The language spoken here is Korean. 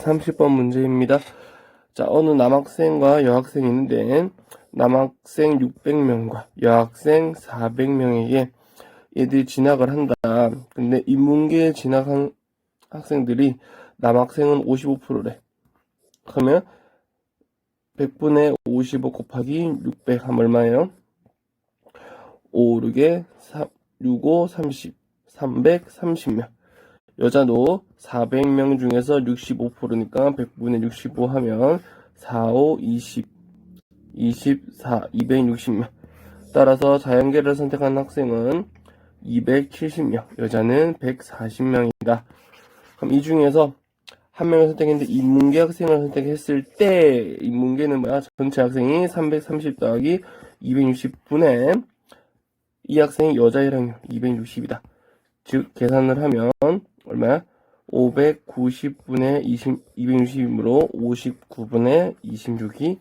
30번 문제입니다. 자, 어느 남학생과 여학생이 있는데, 남학생 600명과 여학생 400명에게 얘들이 진학을 한다. 근데 인문계에 진학한 학생들이 남학생은 55%래. 그러면 100분의 55 곱하기 600 하면 얼마예요? 5, 6에 3, 6, 5, 30, 330명. 여자도 400명 중에서 65%니까 100분의 65 하면 4, 5, 20, 24, 260명. 따라서 자연계를 선택한 학생은 270명, 여자는 140명이다. 그럼 이 중에서 한 명을 선택했는데 인문계 학생을 선택했을 때 인문계는 뭐야? 전체 학생이 330 더하기 260분의 이 학생이 여자 1학년 260이다. 즉 계산을 하면 얼마야? 590분의 20, 260이므로 59분의 26이